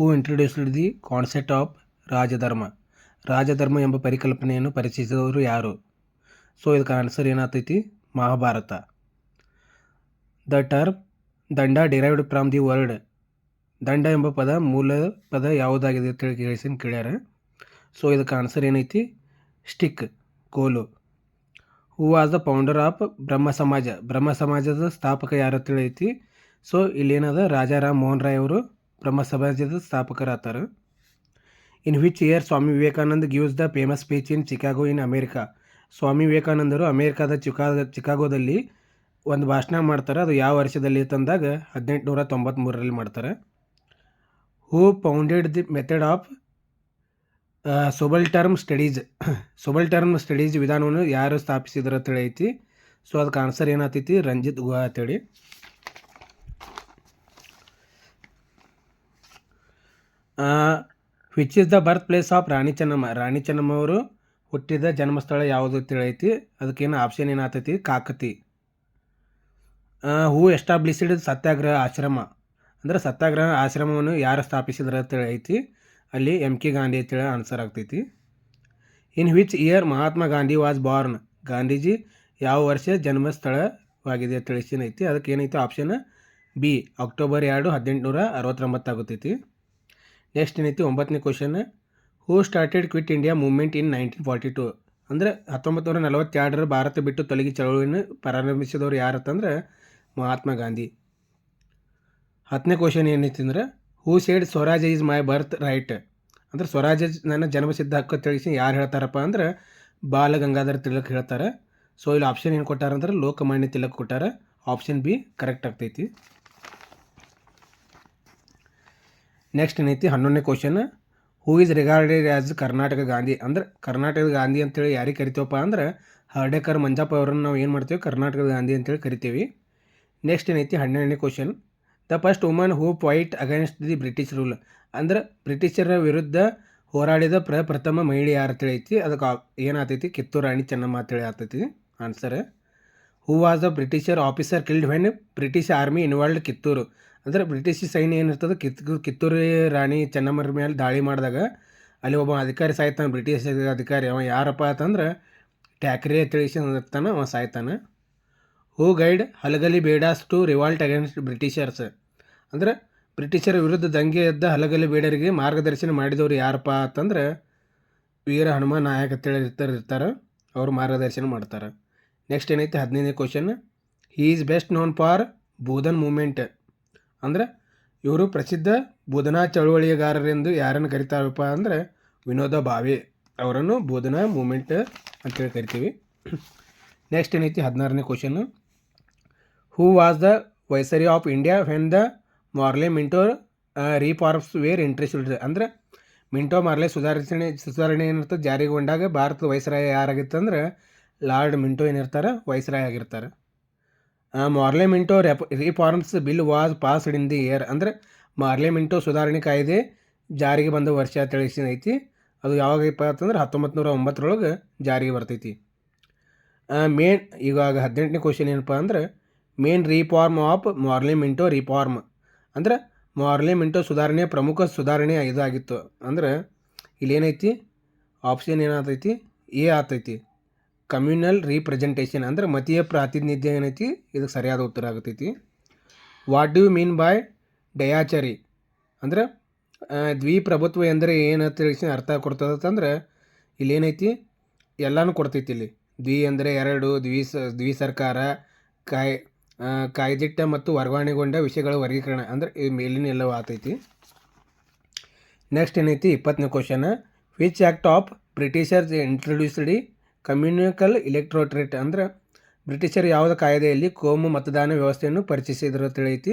Who introduced the concept of Rajadharma Rajadharma ಎಂಬ ಪರಿಕಲ್ಪನೆಯನ್ನು ಪರಿಚಯಿಸಿದವರು ಯಾರು? ಸೊ ಇದಕ್ಕೆ ಆನ್ಸರ್ ಏನಾಗ್ತೈತಿ? Mahabharata. The term danda derived from the word danda ಎಂಬ ಪದ ಮೂಲ ಪದ ಯಾವುದಾಗಿದೆ ಅಂತೇಳಿ ಕೇಳಿಸಿನ ಕೇಳ್ಯಾರ? ಸೊ ಇದಕ್ಕೆ ಆನ್ಸರ್ ಏನೈತಿ? ಸ್ಟಿಕ್ ಕೋಲು. Who was the founder of Brahmo Samaj ಬ್ರಹ್ಮ ಸಮಾಜದ ಸ್ಥಾಪಕ ಯಾರು ಐತಿ ಸೊ ಇಲ್ಲೇನದ ರಾಜಾರಾಮ್ ಮೋಹನ್ ರಾಯ್ ಅವರು. ಬ್ರಹ್ಮ ಸಮಾಜದ ಸ್ಥಾಪಕರಾತಾರ in which year Swami Vivekananda gives the famous speech in Chicago in America. Swami ವಿವೇಕಾನಂದರು ಅಮೇರಿಕಾದ ಚಿಕಾಗ, ಚಿಕಾಗೋದಲ್ಲಿ ಒಂದು ಭಾಷಣ ಮಾಡ್ತಾರೆ. ಅದು ಯಾವ ವರ್ಷದಲ್ಲಿ ತಂದಾಗ ಹದಿನೆಂಟುನೂರ ತೊಂಬತ್ತ್ಮೂರರಲ್ಲಿ ಮಾಡ್ತಾರೆ. Who founded the method of subaltern studies subaltern studies ವಿಧಾನವನ್ನು ಯಾರು ಸ್ಥಾಪಿಸಿದ್ರು ಅಂತೇಳಿ ಐತಿ. ಸೊ ಅದಕ್ಕೆ ಆನ್ಸರ್ ಏನಾಗ್ತೈತಿ? ರಂಜಿತ್ ಗುಹಾ ಅಂತೇಳಿ which is the birth place of Rani Chennamma. Rani Chennamma ಅವರು ಹುಟ್ಟಿದ ಜನ್ಮಸ್ಥಳ ಯಾವುದು ತಿಳೈತಿ ಅದಕ್ಕೇನು ಆಪ್ಷನ್ ಏನಾಗ್ತೈತಿ? ಕಾಕತಿ. ಹೂ ಎಸ್ಟಾಬ್ಲಿಸಿಡ್ ಸತ್ಯಾಗ್ರಹ ಆಶ್ರಮ. ಅಂದ್ರೆ ಸತ್ಯಾಗ್ರಹ ಆಶ್ರಮವನ್ನು ಯಾರು ಸ್ಥಾಪಿಸಿದ್ರು ಅಂತೇಳಿ ಐತಿ ಅಲ್ಲಿ ಎಂ ಕೆ ಗಾಂಧಿ ಅಂತೇಳಿ ಆನ್ಸರ್ ಆಗ್ತೈತಿ. In which year Mahatma Gandhi was born Gandhiji ಯಾವ ವರ್ಷ ಜನ್ಮಸ್ಥಳವಾಗಿದೆ ತಿಳಿಸಿನೈತಿ. ಅದಕ್ಕೆ ಏನೈತಿ ಆಪ್ಷನ್ ಬಿ ಅಕ್ಟೋಬರ್ ಎರಡು, ಹದಿನೆಂಟುನೂರ ಅರವತ್ತೊಂಬತ್ತು ಆಗುತ್ತೈತಿ. ನೆಕ್ಸ್ಟ್ ಏನೈತಿ ಒಂಬತ್ತನೇ question who started quit India movement in nineteen forty two ಅಂದರೆ ಹತ್ತೊಂಬತ್ತು ನೂರ ನಲವತ್ತೆರಡರ ಭಾರತ ಬಿಟ್ಟು ತೊಲಗಿ ಚಳವಳಿಯನ್ನು ಪ್ರಾರಂಭಿಸಿದವರು ಯಾರತ್ತಂದ್ರೆ ಮಹಾತ್ಮ ಗಾಂಧಿ. ಹತ್ತನೇ ಕ್ವಶನ್ ಏನೈತಿ ಅಂದ್ರೆ who said swaraj is my birth right ಅಂದ್ರೆ ಸ್ವರಾಜ್ ನನ್ನ ಜನ್ಮಸಿದ್ಧ ಹಕ್ಕು ತಿಳಿಸಿ ಯಾರು ಹೇಳ್ತಾರಪ್ಪ ಅಂದ್ರೆ ಬಾಲ ಗಂಗಾಧರ ತಿಲಕ್ ಹೇಳ್ತಾರೆ. ಸೊ ಇಲ್ಲಿ ಆಪ್ಷನ್ ಏನು ಕೊಟ್ಟಾರಂದ್ರೆ, ಲೋಕಮಾನ್ಯ ತಿಲಕ್ ಕೊಟ್ಟಾರ. ಆಪ್ಷನ್ ಬಿ ಕರೆಕ್ಟ್ ಆಗ್ತೈತಿ. ನೆಕ್ಸ್ಟ್ ಏನೈತಿ ಹನ್ನೊಂದನೇ question who is regarded as Karnataka Gandhi ಅಂದ್ರೆ ಕರ್ನಾಟಕದ ಗಾಂಧಿ ಅಂತೇಳಿ ಯಾರಿಗೆ ಕರಿತೀವಪ್ಪ ಅಂದ್ರೆ ಹರ್ಡೇಕರ್ ಮಂಜಪ್ಪ ಅವರನ್ನು ನಾವು ಏನು ಮಾಡ್ತೀವಿ? ಕರ್ನಾಟಕದ ಗಾಂಧಿ ಅಂತೇಳಿ ಕರಿತೀವಿ. ನೆಕ್ಸ್ಟ್ ಏನೈತಿ ಹನ್ನೆರಡನೇ question the first woman who fight against the British rule ಅಂದ್ರೆ ಬ್ರಿಟಿಷರ ವಿರುದ್ಧ ಹೋರಾಡಿದ ಪ್ರ ಪ್ರಥಮ ಮಹಿಳೆ ಯಾರು ಅಂತೇಳಿ ಐತಿ? ಅದಕ್ಕೆ ಏನಾಗ್ತೈತಿ ಕಿತ್ತೂರು ರಾಣಿ ಚೆನ್ನಮ್ಮ ಅಂತೇಳಿ ಆಗ್ತೈತಿ answer who was the Britisher officer killed when British army invaded Kittur ಅಂದ್ರೆ ಬ್ರಿಟಿಷ್ ಸೈನ್ಯ ಏನಿರ್ತದೆ ಕಿತ್ ಕಿತ್ತೂರು ರಾಣಿ ಚೆನ್ನಮ್ಮರ ಮೇಲೆ ದಾಳಿ ಮಾಡಿದಾಗ ಅಲ್ಲಿ ಒಬ್ಬ ಅಧಿಕಾರಿ ಸಾಯ್ತಾನೆ, ಬ್ರಿಟಿಷ್ ಅಧಿಕಾರಿ. ಅವ ಯಾರಪ್ಪ ಅಂತಂದ್ರೆ ಟ್ಯಾಕ್ರಿ ತಿಳಿಸಿ ಇರ್ತಾನೆ, ಅವ ಸಾಯ್ತಾನೆ. Who guide Halagali Bedas to revolt against Britishers? ಅಂದ್ರೆ ಬ್ರಿಟಿಷರ ವಿರುದ್ಧ ದಂಗೆ ಎದ್ದ ಹಲಗಲಿ ಬೇಡರಿಗೆ ಮಾರ್ಗದರ್ಶನ ಮಾಡಿದವರು ಯಾರಪ್ಪ ಅಂತಂದ್ರೆ ವೀರ ಹನುಮಾನ್ ನಾಯಕ ಅಂತೇಳಿ ಇರ್ತಾರೆ ಅವರು ಮಾರ್ಗದರ್ಶನ ಮಾಡ್ತಾರೆ. ನೆಕ್ಸ್ಟ್ ಏನೈತೆ? ಹದಿನೈದನೇ question he is best known for Bhoodan movement ಅಂದ್ರೆ ಇವರು ಪ್ರಸಿದ್ಧ ಬೋಧನಾ ಚಳುವಳಿಗಾರರೆಂದು ಯಾರನ್ನು ಕರಿತಾರಪ್ಪ ಅಂದರೆ ವಿನೋದ ಭಾವೆ ಅವರನ್ನು ಬೋಧನಾ ಮೂಮೆಂಟ್ ಅಂತೇಳಿ ಕರಿತೀವಿ. ನೆಕ್ಸ್ಟ್ ಏನೈತಿ? ಹದಿನಾರನೇ question who was the viceroy of India when the Morley Minto reforms were introduced ಅಂದರೆ ಮಿಂಟೋ ಮಾರ್ಲೆ ಸುಧಾರಿಸಣೆ, ಸುಧಾರಣೆ ಏನಿರ್ತದೆ ಜಾರಿಗೊಂಡಾಗ ಭಾರತದ ವೈಸರಾಯ ಯಾರಾಗಿತ್ತಂದ್ರೆ ಲಾರ್ಡ್ ಮಿಂಟೋ ಏನಿರ್ತಾರೆ? ವೈಸರಾಯ ಆಗಿರ್ತಾರೆ. Morley Minto rep, reforms bill was passed in the year ಅಂದರೆ ಮಾರ್ಲೆಮೆಂಟೋ ಸುಧಾರಣೆ ಕಾಯ್ದೆ ಜಾರಿಗೆ ಬಂದ ವರ್ಷ ತಿಳಿಸಿನ ಐತಿ. ಅದು ಯಾವಾಗಪ್ಪ ಅಂತಂದ್ರೆ ಹತ್ತೊಂಬತ್ತು ನೂರ ಒಂಬತ್ತರೊಳಗೆ ಜಾರಿಗೆ ಬರ್ತೈತಿ. ಮೇನ್ ಇವಾಗ ಹದಿನೆಂಟನೇ ಕ್ವಶನ್ ಏನಪ್ಪ ಅಂದ್ರೆ, main reform of Morley reform. ಅಂದ್ರೆ ಮಾರ್ಲೆ ಸುಧಾರಣೆ ಪ್ರಮುಖ ಸುಧಾರಣೆ ಇದಾಗಿತ್ತು. ಅಂದ್ರೆ ಇಲ್ಲೇನೈತಿ? ಆಪ್ಷನ್ ಏನಾಗ್ತೈತಿ ಎ ಆಗ್ತೈತಿ ಕಮ್ಯುನಲ್ ರೀಪ್ರೆಸೆಂಟೇಷನ್ ಅಂದ್ರೆ ಮತೀಯ ಪ್ರಾತಿನಿಧ್ಯ ಏನೈತಿ? ಇದಕ್ಕೆ ಸರಿಯಾದ ಉತ್ತರ ಆಗತೈತಿ. What do you mean by ಡಯಾಚರಿ ಅಂದ್ರೆ ದ್ವಿಪ್ರಭುತ್ವ ಎಂದರೆ ಏನು ತಿಳಿಸಿ ಅರ್ಥ ಇಲ್ಲಿ ಏನೈತಿ ಎಲ್ಲನೂ ಕೊಡ್ತೈತಿ ಇಲ್ಲಿ. ದ್ವಿ ಅಂದರೆ ಎರಡು, ದ್ವಿ ದ್ವಿ ಸರ್ಕಾರ, ಕಾಯ್ ಕಾಯ್ದಿಟ್ಟ ಮತ್ತು ವರ್ಗಾವಣೆಗೊಂಡ ವಿಷಯಗಳ ವರ್ಗೀಕರಣ ಅಂದರೆ ಈ ಮೇಲಿನ ಎಲ್ಲವೂ ಆತೈತಿ. ನೆಕ್ಸ್ಟ್ ಏನೈತಿ? ಇಪ್ಪತ್ತನೇ question which act of Britishers introduced communal electorate ಅಂದ್ರೆ ಬ್ರಿಟಿಷರು ಯಾವುದೇ ಕಾಯ್ದೆಯಲ್ಲಿ ಕೋಮು ಮತದಾನ ವ್ಯವಸ್ಥೆಯನ್ನು ಪರಿಚಯಿಸಿದ್ರು ತಿಳಿಯೈತಿ.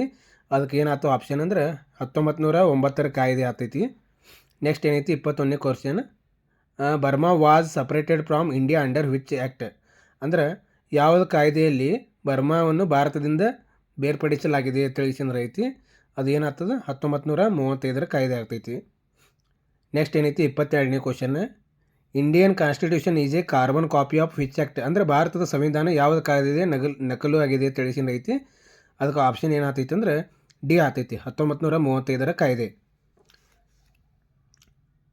ಅದಕ್ಕೆ ಏನಾಯ್ತು ಆಪ್ಷನ್ ಅಂದ್ರೆ ಹತ್ತೊಂಬತ್ತು ನೂರ ಒಂಬತ್ತರ ಕಾಯ್ದೆ ಆಗ್ತೈತಿ. ನೆಕ್ಸ್ಟ್ ಏನೈತಿ? ಇಪ್ಪತ್ತೊಂದನೇ question Burma was separated from India under which act ಅಂದ್ರೆ ಯಾವುದು ಕಾಯ್ದೆಯಲ್ಲಿ ಬರ್ಮಾವನ್ನು ಭಾರತದಿಂದ ಬೇರ್ಪಡಿಸಲಾಗಿದೆ ತಿಳಿಸಿದ್ರೆ ಐತಿ. ಅದು ಏನಾಗ್ತದೆ? ಹತ್ತೊಂಬತ್ತು ನೂರ ಮೂವತ್ತೈದರ ಕಾಯ್ದೆ ಆಗ್ತೈತಿ. ನೆಕ್ಸ್ಟ್ ಏನೈತಿ? ಇಪ್ಪತ್ತೆರಡನೇ question Indian constitution is a carbon copy of which act ಅಂದರೆ ಭಾರತದ ಸಂವಿಧಾನ ಯಾವ್ದು ಕಾಯ್ದಿದೆ? ನಗಲ್, ನಕಲು ಆಗಿದೆ ತಿಳಿಸಿನ ಐತಿ. ಅದಕ್ಕೆ ಆಪ್ಷನ್ ಏನಾಗ್ತೈತಿ ಅಂದ್ರೆ ಡಿ ಆತೈತಿ. ಹತ್ತೊಂಬತ್ತು ನೂರ ಮೂವತ್ತೈದರ ಕಾಯ್ದೆ.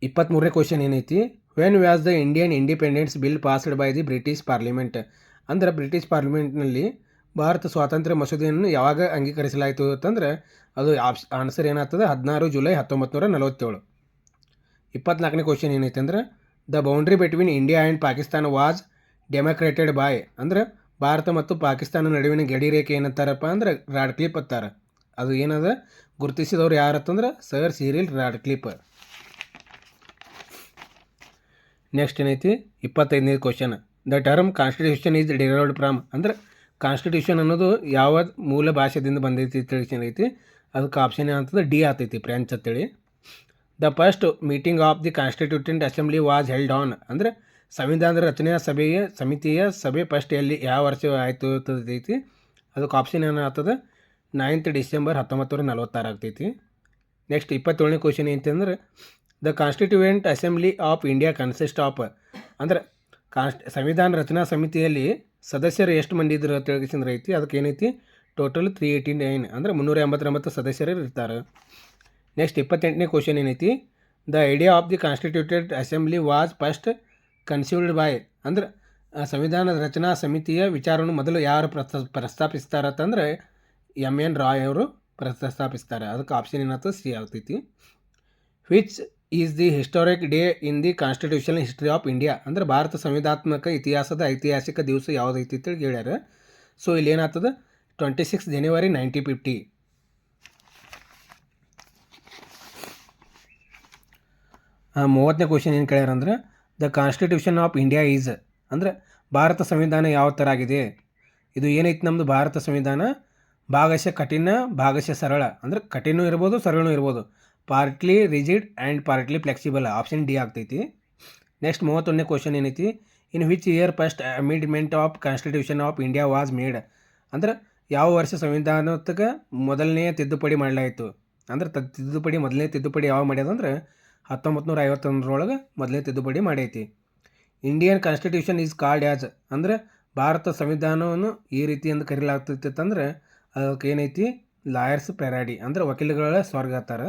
ಇಪ್ಪತ್ತ್ಮೂರನೇ ಕ್ವಶನ್ ಏನೈತಿ? When was the Indian independence bill passed by the British parliament ಅಂದ್ರೆ ಬ್ರಿಟಿಷ್ ಪಾರ್ಲಿಮೆಂಟ್ನಲ್ಲಿ ಭಾರತ ಸ್ವಾತಂತ್ರ್ಯ ಮಸೂದೆಯನ್ನು ಯಾವಾಗ ಅಂಗೀಕರಿಸಲಾಯಿತು ಅಂತಂದ್ರೆ ಅದು ಆಪ್ಸ್ ಆನ್ಸರ್ ಏನಾಗ್ತದೆ? ಹದಿನಾರು ಜುಲೈ ಹತ್ತೊಂಬತ್ತು ನೂರ ನಲವತ್ತೇಳು. ಇಪ್ಪತ್ನಾಲ್ಕನೇ ಕ್ವಶನ್ ಏನೈತೆ ಅಂದ್ರೆ the boundary between India and Pakistan was demarcated by ಅಂದ್ರೆ ಭಾರತ ಮತ್ತು ಪಾಕಿಸ್ತಾನ ನಡುವಿನ ಗಡಿ ರೇಖೆ ಏನಂತಾರಪ್ಪ ಅಂದ್ರೆ ರಾಡ್ ಕ್ಲಿಪ್ ಅತ್ತಾರ ಅದು ಏನದ? ಗುರುತಿಸಿದವ್ರು ಯಾರತ್ತಂದ್ರೆ sir Cyril Radcliffe next ಏನೈತಿ? ಇಪ್ಪತ್ತೈದನೇ question the term constitution is derived from ಅಂದ್ರೆ ಕಾನ್ಸ್ಟಿಟ್ಯೂಷನ್ ಅನ್ನೋದು ಯಾವ ಮೂಲ ಭಾಷೆದಿಂದ ಬಂದೈತಿ ತಿಳಿಸಿ ಏನೈತಿ? ಅದಕ್ಕೆ ಆಪ್ಷನ್ ಏನಂತಂದ್ರೆ ಡಿ ಆತೈತಿ ಫ್ರೆಂಚ್ ಅಂತೇಳಿ. The first meeting of the constituent assembly was held on ಅಂದರೆ ಸಂವಿಧಾನದ ರಚನೆಯ ಸಭೆಯ ಸಮಿತಿಯ ಸಭೆ ಫಸ್ಟ್ ಎಲ್ಲಿ ಯಾವ ವರ್ಷ ಆಯಿತು ಐತಿ ಅದಕ್ಕೆ ಆಪ್ಷನ್ ಏನಾಗ್ತದೆ? ನೈನ್ತ್ ಡಿಸೆಂಬರ್ ಹತ್ತೊಂಬತ್ತು ನೂರ ನಲ್ವತ್ತಾರು ಆಗ್ತೈತಿ. ನೆಕ್ಸ್ಟ್ ಇಪ್ಪತ್ತೇಳನೇ ಕ್ವಶನ್ ಏನಂತಂದ್ರೆ the constituent assembly of India consist of ಅಂದ್ರೆ ಕಾನ್ಸ್ಟ್ ಸಂವಿಧಾನ ರಚನಾ ಸಮಿತಿಯಲ್ಲಿ ಸದಸ್ಯರು ಎಷ್ಟು ಮಂದಿ ಇದ್ರು ತಿಳಿಸಿದ್ರೆ ಐತಿ. ಅದಕ್ಕೆ ಏನೈತಿ? ಟೋಟಲ್ ತ್ರೀ ಏಯ್ಟಿ ನೈನ್ ಅಂದರೆ ಮುನ್ನೂರ ಎಂಬತ್ತೊಂಬತ್ತು ಸದಸ್ಯರು ಇರ್ತಾರೆ. ನೆಕ್ಸ್ಟ್ ಇಪ್ಪತ್ತೆಂಟನೇ ಕ್ವಶನ್ ಏನೈತಿ? The idea of the constituted assembly was first conceived by ಅಂದ್ರೆ ಸಂವಿಧಾನದ ರಚನಾ ಸಮಿತಿಯ ವಿಚಾರವನ್ನು ಮೊದಲು ಯಾರು ಪ್ರಸ್ತ ಪ್ರಸ್ತಾಪಿಸ್ತಾರತ್ತಂದ್ರೆ ಎಂ ಎನ್ ರಾಯ್ ಅವರು ಪ್ರಸ್ತಾಪಿಸ್ತಾರೆ. ಅದಕ್ಕೆ ಆಪ್ಷನ್ ಏನಾಯ್ತು ಸಿ ಆಗ್ತೈತಿ. Which is the historic day in the constitution history of India ಅಂದ್ರೆ, ಭಾರತ ಸಂವಿಧಾತ್ಮಕ ಇತಿಹಾಸದ ಐತಿಹಾಸಿಕ ದಿವಸ ಯಾವುದೈತಿ ಅಂತೇಳಿ ಹೇಳ್ಯಾರ. ಸೊ ಇಲ್ಲಿ ಏನಾಗ್ತದೆ? Twenty six January nineteen fifty ಮೂವತ್ತನೇ ಕ್ವಶನ್ ಏನು ಕೇಳ್ಯಾರ the constitution of India is ಅಂದ್ರೆ, ಭಾರತ ಸಂವಿಧಾನ ಯಾವ ಥರ ಆಗಿದೆ? ಇದು ಏನೈತೆ ನಮ್ಮದು ಭಾರತ ಸಂವಿಧಾನ ಭಾಗಶಃ ಕಠಿಣ, ಭಾಗಶಃ ಸರಳ. ಅಂದ್ರೆ ಕಠಿಣ ಇರ್ಬೋದು, ಸರಳನೂ ಇರ್ಬೋದು. Partly rigid and partly flexible option D ಆಗ್ತೈತಿ. ನೆಕ್ಸ್ಟ್ ಮೂವತ್ತೊಂದನೇ ಕ್ವಶನ್ ಏನೈತಿ? In which year first amendment of constitution of India was made ಅಂದ್ರೆ, ಯಾವ ವರ್ಷ ಸಂವಿಧಾನಕ್ಕೆ ಮೊದಲನೇ ತಿದ್ದುಪಡಿ ಮಾಡಲಾಯಿತು? ಅಂದ್ರೆ ತಿದ್ದುಪಡಿ ಮೊದಲನೇ ತಿದ್ದುಪಡಿ ಯಾವಾಗ ಮಾಡ್ಯದಂದ್ರೆ ಹತ್ತೊಂಬತ್ತು ನೂರ ಐವತ್ತೊಂದರೊಳಗೆ ಮೊದಲೇ ತಿದ್ದುಪಡಿ ಮಾಡೈತಿ. Indian constitution is called as ಅಂದ್ರೆ ಭಾರತ ಸಂವಿಧಾನವನ್ನು ಈ ರೀತಿ ಎಂದು ಕರೀಲಾಗ್ತಿತ್ತಂದ್ರೆ ಅದಕ್ಕೆ ಏನೈತಿ? ಲಾಯರ್ಸ್ ಪೆರಾಡಿ ಅಂದರೆ ವಕೀಲಗಳ ಸ್ವರ್ಗ ಅಂತಾರ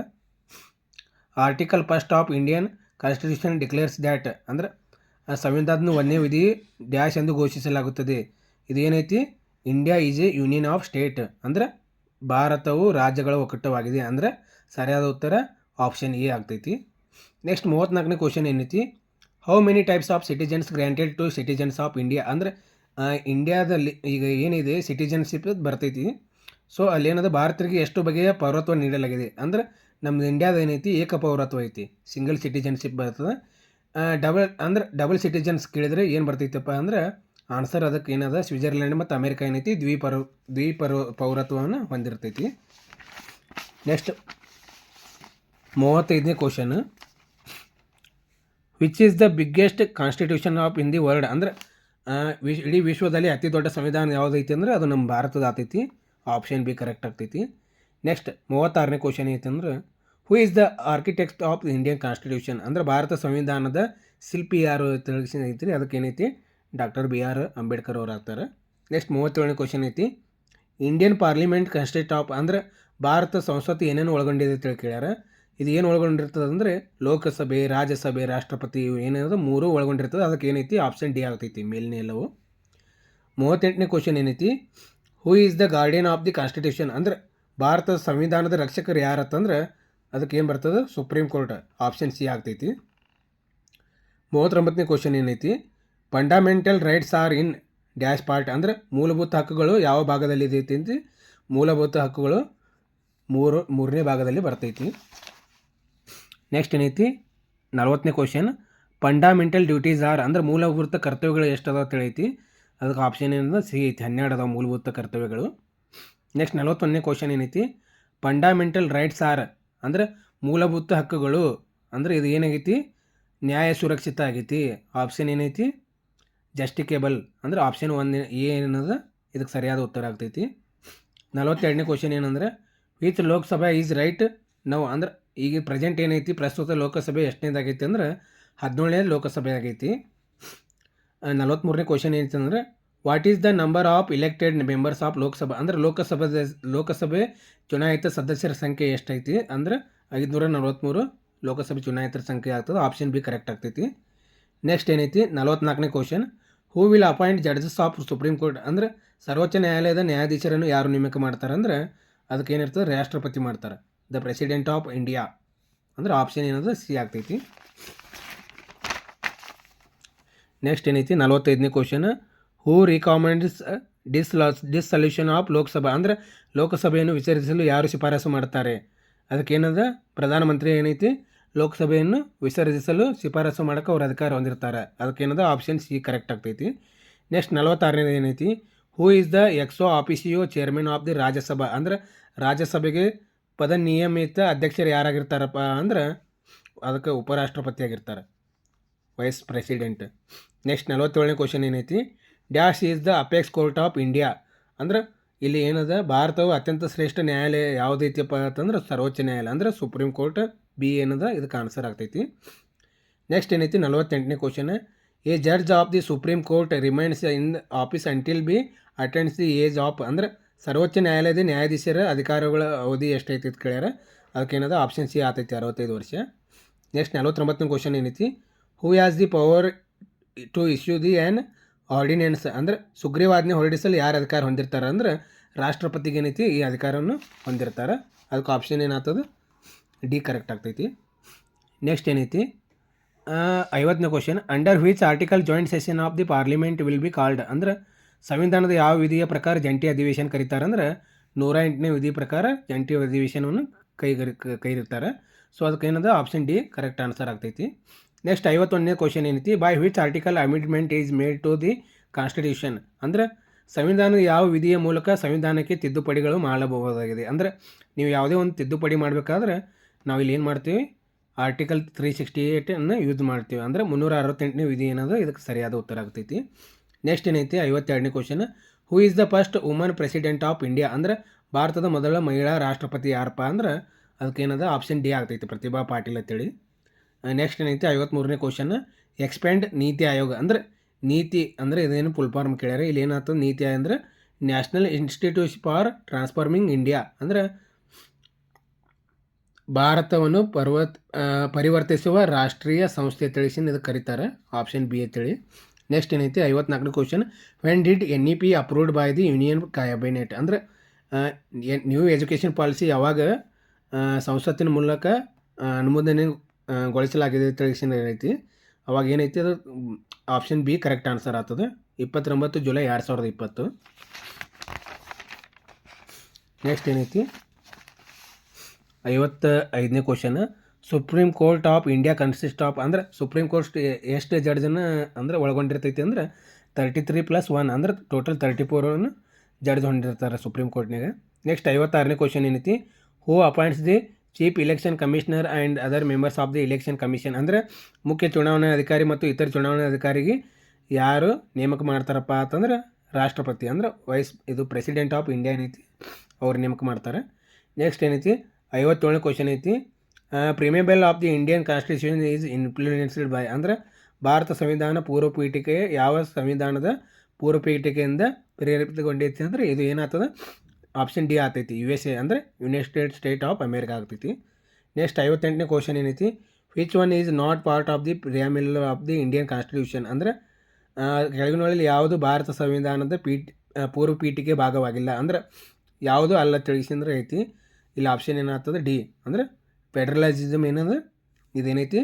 article first of Indian constitution declares that ಅಂದ್ರೆ ಸಂವಿಧಾನದ ಒಂದನೇ ವಿಧಿ ಡ್ಯಾಶ್ ಎಂದು ಘೋಷಿಸಲಾಗುತ್ತದೆ. ಇದು ಏನೈತಿ? India is a union of state ಅಂದ್ರೆ ಭಾರತವು ರಾಜ್ಯಗಳ ಒಕ್ಕೂಟವಾಗಿದೆ. ಅಂದ್ರೆ ಸರಿಯಾದ ಉತ್ತರ ಆಪ್ಷನ್ ಎ ಆಗ್ತೈತಿ. ನೆಕ್ಸ್ಟ್ ಮೂವತ್ತ್ನಾಲ್ಕನೇ ಕ್ವಶನ್ ಏನೈತಿ? How many types of citizens granted to citizens of India ಅಂದರೆ ಇಂಡಿಯಾದಲ್ಲಿ ಈಗ ಏನಿದೆ ಸಿಟಿಜನ್ಶಿಪ್ ಬರ್ತೈತಿ. ಸೊ ಅಲ್ಲೇನದ ಭಾರತರಿಗೆ ಎಷ್ಟು ಬಗೆಯ ಪೌರತ್ವ ನೀಡಲಾಗಿದೆ? ಅಂದ್ರೆ ನಮ್ಮ ಇಂಡಿಯಾದ ಏನೈತಿ? ಏಕ ಪೌರತ್ವ ಐತಿ. ಸಿಂಗಲ್ ಸಿಟಿಜನ್ಶಿಪ್ ಬರ್ತದೆ. ಡಬಲ್ ಅಂದ್ರೆ ಡಬಲ್ ಸಿಟಿಜನ್ಸ್ ಕೇಳಿದರೆ ಏನು ಬರ್ತೈತಪ್ಪ ಅಂದ್ರೆ ಆನ್ಸರ್ ಅದಕ್ಕೆ ಏನದ? ಸ್ವಿಟ್ಜರ್ಲ್ಯಾಂಡ್ ಮತ್ತು ಅಮೇರಿಕಾ ಏನೈತಿ? ದ್ವಿಪರ ದ್ವಿಪರ ಪೌರತ್ವವನ್ನು ಹೊಂದಿರ್ತೈತಿ. ನೆಕ್ಸ್ಟ್ ಮೂವತ್ತೈದನೇ question which is the biggest constitution of in the world ಅಂದರೆ ವಿಶ್ ಇಡೀ ವಿಶ್ವದಲ್ಲಿ ಅತಿ ದೊಡ್ಡ ಸಂವಿಧಾನ ಯಾವುದೈತಿ ಅಂದರೆ ಅದು ನಮ್ಮ ಭಾರತದ ಆತೈತಿ. ಆಪ್ಷನ್ ಬಿ ಕರೆಕ್ಟ್ ಆಗ್ತೈತಿ. ನೆಕ್ಸ್ಟ್ ಮೂವತ್ತಾರನೇ ಕ್ವಶನ್ ಐತಿ ಅಂದ್ರೆ who is the architect of Indian constitution ಅಂದರೆ, ಭಾರತ ಸಂವಿಧಾನದ ಶಿಲ್ಪಿ ಯಾರು ತಿಳಿಸಿ ಐತಿ ಅದಕ್ಕೆ ಏನೈತಿ? ಡಾಕ್ಟರ್ ಬಿ ಆರ್ ಅಂಬೇಡ್ಕರ್ ಅವ್ರು ಆಗ್ತಾರೆ. ನೆಕ್ಸ್ಟ್ ಮೂವತ್ತೇಳನೇ ಕ್ವಶನ್ ಐತಿ ಇಂಡಿಯನ್ ಪಾರ್ಲಿಮೆಂಟ್ ಕಾನ್ಸ್ಟಿಟ್ಯೂಟ್ ಆಫ್ ಅಂದ್ರೆ, ಭಾರತ ಸಂಸತ್ತು ಏನೇನು ಒಳಗೊಂಡಿದೆ ಅಂತೇಳಿ ಕೇಳ್ಯಾರ. ಇದು ಏನು ಒಳಗೊಂಡಿರ್ತದೆ ಅಂದರೆ ಲೋಕಸಭೆ, ರಾಜ್ಯಸಭೆ, ರಾಷ್ಟ್ರಪತಿ ಏನೇನದು ಮೂರು ಒಳಗೊಂಡಿರ್ತದೆ. ಅದಕ್ಕೆ ಏನೈತಿ? ಆಪ್ಷನ್ ಡಿ ಆಗ್ತೈತಿ ಮೇಲಿನ ಎಲ್ಲವು. ಮೂವತ್ತೆಂಟನೇ ಕ್ವಶನ್ ಏನೈತಿ? Who is the guardian of the constitution ಅಂದ್ರೆ ಭಾರತದ ಸಂವಿಧಾನದ ರಕ್ಷಕರು ಯಾರತ್ತಂದ್ರೆ ಅದಕ್ಕೆ ಏನು ಬರ್ತದೆ? Supreme court. ಆಪ್ಷನ್ ಸಿ ಆಗ್ತೈತಿ. ಮೂವತ್ತೊಂಬತ್ತನೇ ಕ್ವಶನ್ ಏನೈತಿ? Fundamental rights are in dash part ಅಂದರೆ ಮೂಲಭೂತ ಹಕ್ಕುಗಳು ಯಾವ ಭಾಗದಲ್ಲಿ ಇದೈತಿ ಅಂತ? ಮೂಲಭೂತ ಹಕ್ಕುಗಳು ಮೂರು, ಮೂರನೇ ಭಾಗದಲ್ಲಿ ಬರ್ತೈತಿ. ನೆಕ್ಸ್ಟ್ ಏನೈತಿ? ನಲವತ್ತನೇ ಕ್ವಶನ್ ಫಂಡಮೆಂಟಲ್ ಡ್ಯೂಟೀಸ್ ಆರ್ ಅಂದ್ರೆ ಮೂಲಭೂತ ಕರ್ತವ್ಯಗಳು ಎಷ್ಟು ಅದಾವ ತಿಳಿಯೈತಿ ಅದಕ್ಕೆ ಆಪ್ಷನ್ ಏನಂದ್ರೆ ಸಿ ಐತಿ, ಹನ್ನೆರಡು ಅದಾವ ಮೂಲಭೂತ ಕರ್ತವ್ಯಗಳು. ನೆಕ್ಸ್ಟ್ ನಲವತ್ತೊಂದನೇ ಕ್ವಶನ್ ಏನೈತಿ? ಫಂಡಮೆಂಟಲ್ ರೈಟ್ಸ್ ಆರ್ ಅಂದ್ರೆ ಮೂಲಭೂತ ಹಕ್ಕುಗಳು ಅಂದ್ರೆ ಇದು ಏನಾಗೈತಿ? ನ್ಯಾಯ ಸುರಕ್ಷಿತ ಆಗೈತಿ. ಆಪ್ಷನ್ ಏನೈತಿ? ಜಸ್ಟಿಕೇಬಲ್ ಅಂದ್ರೆ ಆಪ್ಷನ್ ಒಂದು ಏನದ? ಇದಕ್ಕೆ ಸರಿಯಾದ ಉತ್ತರ ಆಗ್ತೈತಿ. ನಲವತ್ತೆರಡನೇ ಕ್ವಶನ್ ಏನಂದ್ರೆ, ವಿತ್ ಲೋಕಸಭಾ ಈಸ್ ರೈಟ್ ನಾವು ಅಂದ್ರೆ ಈಗ ಪ್ರೆಸೆಂಟ್ ಏನೈತಿ? ಪ್ರಸ್ತುತ ಲೋಕಸಭೆ ಎಷ್ಟನೇದಾಗೈತಿ ಅಂದ್ರೆ ಹದಿನೇಳನೇ ಲೋಕಸಭೆ ಆಗೈತಿ. ನಲವತ್ತ್ಮೂರನೇ ಕ್ವಶನ್ ಏನೈತಿ ಅಂದರೆ what is the number of elected members of Lok Sabha? ಅಂದರೆ ಲೋಕಸಭೆ ಲೋಕಸಭೆ ಚುನಾಯಿತ ಸದಸ್ಯರ ಸಂಖ್ಯೆ ಎಷ್ಟೈತಿ? ಅಂದ್ರೆ ಐದುನೂರ ನಲವತ್ತ್ಮೂರು ಲೋಕಸಭೆ ಚುನಾಯಿತರ ಸಂಖ್ಯೆ ಆಗ್ತದೆ. ಆಪ್ಷನ್ ಬಿ ಕರೆಕ್ಟ್ ಆಗ್ತೈತಿ. ನೆಕ್ಸ್ಟ್ ಏನೈತಿ? ನಲವತ್ನಾಲ್ಕನೇ question who will appoint judges of supreme court ಅಂದ್ರೆ ಸರ್ವೋಚ್ಚ ನ್ಯಾಯಾಲಯದ ನ್ಯಾಯಾಧೀಶರನ್ನು ಯಾರು ನೇಮಕ ಮಾಡ್ತಾರೆ? ಅಂದ್ರೆ ಅದಕ್ಕೆ ಏನಿರ್ತದೆ? ರಾಷ್ಟ್ರಪತಿ ಮಾಡ್ತಾರೆ. The president of India. ಅಂದರೆ ಆಪ್ಷನ್ ಏನದ ಸಿ ಆಗ್ತೈತಿ. ನೆಕ್ಸ್ಟ್ ಏನೈತಿ? ನಲವತ್ತೈದನೇ question who recommends dis dissolution of Lok Sabha, ಅಂದರೆ ಲೋಕಸಭೆಯನ್ನು ವಿಸರ್ಜಿಸಲು ಯಾರು ಶಿಫಾರಸು ಮಾಡ್ತಾರೆ? ಅದಕ್ಕೇನದ ಪ್ರಧಾನಮಂತ್ರಿ ಏನೈತಿ? ಲೋಕಸಭೆಯನ್ನು ವಿಸರ್ಜಿಸಲು ಶಿಫಾರಸು ಮಾಡೋಕೆ ಅವ್ರ ಅಧಿಕಾರ ಹೊಂದಿರ್ತಾರೆ. ಅದಕ್ಕೇನದ ಆಪ್ಷನ್ ಸಿ ಕರೆಕ್ಟ್ ಆಗ್ತೈತಿ. ನೆಕ್ಸ್ಟ್ ನಲವತ್ತಾರನೇದು ಏನೈತಿ? Who is the ex officio chairman of the Rajya Sabha ಅಂದರೆ ರಾಜ್ಯಸಭೆಗೆ ಪದ ನಿಯಮಿತ ಅಧ್ಯಕ್ಷರು ಯಾರಾಗಿರ್ತಾರಪ್ಪ ಅಂದ್ರೆ ಅದಕ್ಕೆ ಉಪರಾಷ್ಟ್ರಪತಿ ಆಗಿರ್ತಾರೆ ವೈಸ್ ಪ್ರೆಸಿಡೆಂಟ್ ನೆಕ್ಸ್ಟ್ ನಲವತ್ತೇಳನೇ ಕ್ವಶನ್ ಏನೈತಿ? Dash is the apex court of India ಅಂದ್ರೆ ಇಲ್ಲಿ ಏನದ? ಭಾರತವು ಅತ್ಯಂತ ಶ್ರೇಷ್ಠ ನ್ಯಾಯಾಲಯ ಯಾವುದೈತಿಯಪ್ಪ ಅಂತಂದ್ರೆ ಸರ್ವೋಚ್ಚ ನ್ಯಾಯಾಲಯ. ಅಂದ್ರೆ ಸುಪ್ರೀಂ ಕೋರ್ಟ್ ಬಿ ಏನದ? ಇದಕ್ಕೆ ಆನ್ಸರ್ ಆಗ್ತೈತಿ. ನೆಕ್ಸ್ಟ್ ಏನೈತಿ? ನಲವತ್ತೆಂಟನೇ question a judge of the supreme court remains in office until he attends the age of ಅಂದ್ರೆ ಸರ್ವೋಚ್ಚ ನ್ಯಾಯಾಲಯದ ನ್ಯಾಯಾಧೀಶರ ಅಧಿಕಾರಗಳ ಅವಧಿ ಎಷ್ಟೈತಿ ಅಂತ ಕೇಳ್ಯಾರ. ಅದಕ್ಕೇನದ ಆಪ್ಷನ್ ಸಿ ಆತೈತಿ, ಅರವತ್ತೈದು ವರ್ಷ. ನೆಕ್ಸ್ಟ್ ನಲವತ್ತೊಂಬತ್ತನೇ ಕ್ವಶನ್ ಏನೈತಿ? Who has the power to issue the an ordinance ಅಂದ್ರೆ ಸುಗ್ರೀವಾಜ್ಞೆ ಹೊರಡಿಸಲು ಯಾರು ಅಧಿಕಾರ ಹೊಂದಿರ್ತಾರೆ? ಅಂದ್ರೆ ರಾಷ್ಟ್ರಪತಿಗೆ ಏನೈತಿ? ಈ ಅಧಿಕಾರವನ್ನು ಹೊಂದಿರ್ತಾರೆ. ಅದಕ್ಕೆ ಆಪ್ಷನ್ ಏನಾಗ್ತದೆ ಡಿ ಕರೆಕ್ಟ್ ಆಗ್ತೈತಿ. ನೆಕ್ಸ್ಟ್ ಏನೈತಿ? ಐವತ್ತನೇ question under which article joint session of the parliament will be called ಅಂದ್ರೆ ಸಂವಿಧಾನದ ಯಾವ ವಿಧಿಯ ಪ್ರಕಾರ ಜಂಟಿ ಅಧಿವೇಶನ ಕರೀತಾರಂದ್ರೆ ನೂರ ಎಂಟನೇ ವಿಧಿ ಪ್ರಕಾರ ಜಂಟಿ ಅಧಿವೇಶನವನ್ನು ಕೈಗರಿ ಇರ್ತಾರೆ ಸೊ ಅದಕ್ಕೆ ಏನದ ಆಪ್ಷನ್ ಡಿ ಕರೆಕ್ಟ್ ಆನ್ಸರ್ ಆಗ್ತೈತಿ. ನೆಕ್ಸ್ಟ್ ಐವತ್ತೊಂದನೇ ಕ್ವಶನ್ ಏನೈತಿ? By which article amendment is made to the constitution ಅಂದ್ರೆ ಸಂವಿಧಾನದ ಯಾವ ವಿಧಿಯ ಮೂಲಕ ಸಂವಿಧಾನಕ್ಕೆ ತಿದ್ದುಪಡಿಗಳು ಮಾಡಬಹುದಾಗಿದೆ? ಅಂದರೆ ನೀವು ಯಾವುದೇ ಒಂದು ತಿದ್ದುಪಡಿ ಮಾಡಬೇಕಾದ್ರೆ ನಾವು ಇಲ್ಲಿ ಏನು ಮಾಡ್ತೀವಿ? ಆರ್ಟಿಕಲ್ ತ್ರೀ ಸಿಕ್ಸ್ಟಿ ಏಯ್ಟನ್ನು ಯೂಸ್ ಮಾಡ್ತೀವಿ. ಅಂದರೆ ಮುನ್ನೂರ ಅರವತ್ತೆಂಟನೇ ವಿಧಿ ಏನದು ಇದಕ್ಕೆ ಸರಿಯಾದ ಉತ್ತರ ಆಗ್ತೈತಿ. ನೆಕ್ಸ್ಟ್ ಏನೈತಿ? ಐವತ್ತೆರಡನೇ question who is the first woman president of India ಅಂದ್ರೆ ಭಾರತದ ಮೊದಲ ಮಹಿಳಾ ರಾಷ್ಟ್ರಪತಿ ಯಾರಪ್ಪ ಅಂದ್ರೆ ಅದಕ್ಕೇನದ ಆಪ್ಷನ್ ಡಿ ಆಗ್ತೈತಿ ಪ್ರತಿಭಾ ಪಾಟೀಲ್ ಅಂತೇಳಿ. ನೆಕ್ಸ್ಟ್ ಏನೈತಿ? ಐವತ್ತ್ಮೂರನೇ ಕ್ವಶನ್ ಎಕ್ಸ್ಪ್ಯಾಂಡ್ ನೀತಿ ಆಯೋಗ. ಅಂದ್ರೆ ನೀತಿ ಅಂದರೆ ಇದೇನು ಫುಲ್ ಫಾರ್ಮ್ ಕೇಳ್ಯಾರ. ಇಲ್ಲಿ ಏನಾಗ್ತದೆ ನೀತಿ ಅಂದ್ರೆ national institute for transforming India ಅಂದ್ರೆ ಭಾರತವನ್ನು ಪರ್ವತ್ ಪರಿವರ್ತಿಸುವ ರಾಷ್ಟ್ರೀಯ ಸಂಸ್ಥೆ ತಿಳಿಸಿ ಇದು ಕರೀತಾರೆ. ಆಪ್ಷನ್ ಬಿ ಅಂತೇಳಿ. ನೆಕ್ಸ್ಟ್ ಏನೈತಿ? ಐವತ್ನಾಲ್ಕನೇ question when did N E P approved by the union cabinet ಅಂದ್ರೆ ನ್ಯೂ ಎಜುಕೇಷನ್ ಪಾಲಿಸಿ ಯಾವಾಗ ಸಂಸತ್ತಿನ ಮೂಲಕ ಅನುಮೋದನೆ ಗೊಳಿಸಲಾಗಿದೆ ತಿಳಿಸಿ ಏನೈತಿ? ಅವಾಗ ಏನೈತಿ ಅದು? ಆಪ್ಷನ್ ಬಿ ಕರೆಕ್ಟ್ ಆನ್ಸರ್ ಆಗ್ತದೆ. ಇಪ್ಪತ್ತೊಂಬತ್ತು ಜುಲೈ ಎರಡು ಸಾವಿರದ ಇಪ್ಪತ್ತು. ನೆಕ್ಸ್ಟ್ ಏನೈತಿ? ಐವತ್ತ ಐದನೇ question supreme court of India consist of ಅಂದ್ರೆ ಸುಪ್ರೀಂ ಕೋರ್ಟ್ ಎಷ್ಟು ಜಡ್ಜನ್ನು ಅಂದ್ರೆ ಒಳಗೊಂಡಿರ್ತೈತಿ ಅಂದ್ರೆ ತರ್ಟಿ ತ್ರೀ ಪ್ಲಸ್ ಒನ್ ಅಂದ್ರೆ ಟೋಟಲ್ ತರ್ಟಿ ಫೋರನ್ನು ಜಡ್ಜ್ ಹೊಂದಿರ್ತಾರೆ ಸುಪ್ರೀಂ ಕೋರ್ಟ್ನಾಗ ನೆಕ್ಸ್ಟ್ ಐವತ್ತಾರನೇ ಕ್ವಶನ್ ಏನೈತಿ? Who appoints the chief election commissioner and other members of the election commission ಅಂದರೆ ಮುಖ್ಯ ಚುನಾವಣಾ ಅಧಿಕಾರಿ ಮತ್ತು ಇತರ ಚುನಾವಣಾ ಅಧಿಕಾರಿಗೆ ಯಾರು ನೇಮಕ ಮಾಡ್ತಾರಪ್ಪ ಅಂತಂದ್ರೆ ರಾಷ್ಟ್ರಪತಿ, ಅಂದ್ರೆ ವೈಸ್ ಇದು ಪ್ರೆಸಿಡೆಂಟ್ ಆಫ್ ಇಂಡಿಯಾ ಏನೈತಿ? ಅವ್ರು ನೇಮಕ ಮಾಡ್ತಾರೆ. ನೆಕ್ಸ್ಟ್ ಏನೈತಿ? ಐವತ್ತೇಳನೇ ಕ್ವಶನ್ ಐತಿ preamble of the Indian constitution is influenced by ಅಂದ್ರೆ ಭಾರತ ಸಂವಿಧಾನ ಪೂರ್ವ ಪೀಠಿಕೆ ಯಾವ ಸಂವಿಧಾನದ ಪೂರ್ವ ಪೀಠಿಕೆಯಿಂದ ಪ್ರೇರೇಪಿತಗೊಂಡೈತಿ ಅಂದ್ರೆ ಇದು ಏನಾಗ್ತದ? ಆಪ್ಷನ್ ಡಿ ಆಗ್ತೈತಿ. ಯು ಎಸ್ ಎ ಅಂದರೆ ಯುನೈಟೆಡ್ ಸ್ಟೇಟ್ ಆಫ್ ಅಮೇರಿಕಾ ಆಗ್ತೈತಿ. ನೆಕ್ಸ್ಟ್ ಐವತ್ತೆಂಟನೇ ಕ್ವಶನ್ ಏನೈತಿ? Which one is not part of the preamble of the Indian constitution ಅಂದರೆ ಕೆಳಗಿನೊಳಗೆ ಯಾವುದು ಭಾರತ ಸಂವಿಧಾನದ ಪೀಠ ಪೂರ್ವ ಪೀಠಿಕೆ ಭಾಗವಾಗಿಲ್ಲ ಅಂದ್ರೆ, ಯಾವುದು ಅಲ್ಲ ತಿಳಿಸಿ ಅಂದ್ರೆ ಐತಿ. ಇಲ್ಲಿ ಆಪ್ಷನ್ ಏನಾಗ್ತದೆ? ಡಿ ಅಂದರೆ ಫೆಡ್ರಲಿಸಮ್ ಏನಂದ್ರೆ ಇದೇನೈತಿ?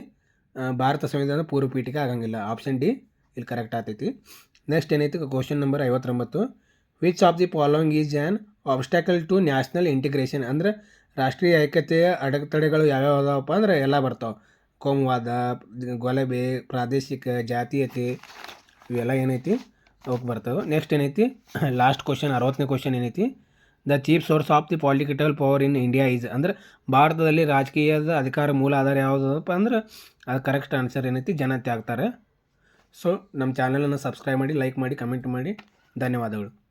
ಭಾರತ ಸಂವಿಧಾನ ಪೂರ್ವ ಪೀಠಿಕೆ ಆಗಂಗಿಲ್ಲ. ಆಪ್ಷನ್ ಡಿ ಇಲ್ಲಿ ಕರೆಕ್ಟ್ ಆಗ್ತೈತಿ. ನೆಕ್ಸ್ಟ್ ಏನೈತಿ? ಕ್ವಶನ್ ನಂಬರ್ ಐವತ್ತೊಂಬತ್ತು. Which of the following is an obstacle to national integration ಅಂದ್ರೆ ರಾಷ್ಟ್ರೀಯ ಐಕ್ಯತೆಯ ಅಡೆತಡೆಗಳು ಯಾವ್ಯಾವ ಅದಾವಪ್ಪ ಅಂದ್ರೆ ಎಲ್ಲ ಬರ್ತಾವೆ. ಕೋಮುವಾದ ಗೊಲಬೆ ಪ್ರಾದೇಶಿಕ ಜಾತೀಯತೆ ಇವೆಲ್ಲ ಏನೈತಿ? ಅವಕ್ಕೆ ಬರ್ತವೆ. ನೆಕ್ಸ್ಟ್ ಏನೈತಿ? ಲಾಸ್ಟ್ ಕ್ವಶನ್ ಅರವತ್ತನೇ ಕ್ವಶನ್ ಏನೈತಿ? The chief source of the political power in India is ಅಂದ್ರೆ ಭಾರತದಲ್ಲಿ ರಾಜಕೀಯದ ಅಧಿಕಾರ ಮೂಲ ಆಧಾರ ಯಾವುದಪ್ಪ ಅಂದ್ರೆ ಅದು ಕರೆಕ್ಟ್ ಆನ್ಸರ್ ಏನೈತಿ, ಜನತೆ ಆಗ್ತಾರೆ. ಸೊ ನಮ್ಮ ಚಾನಲನ್ನು ಸಬ್ಸ್ಕ್ರೈಬ್ ಮಾಡಿ ಲೈಕ್ ಮಾಡಿ ಕಮೆಂಟ್ ಮಾಡಿ. ಧನ್ಯವಾದಗಳು.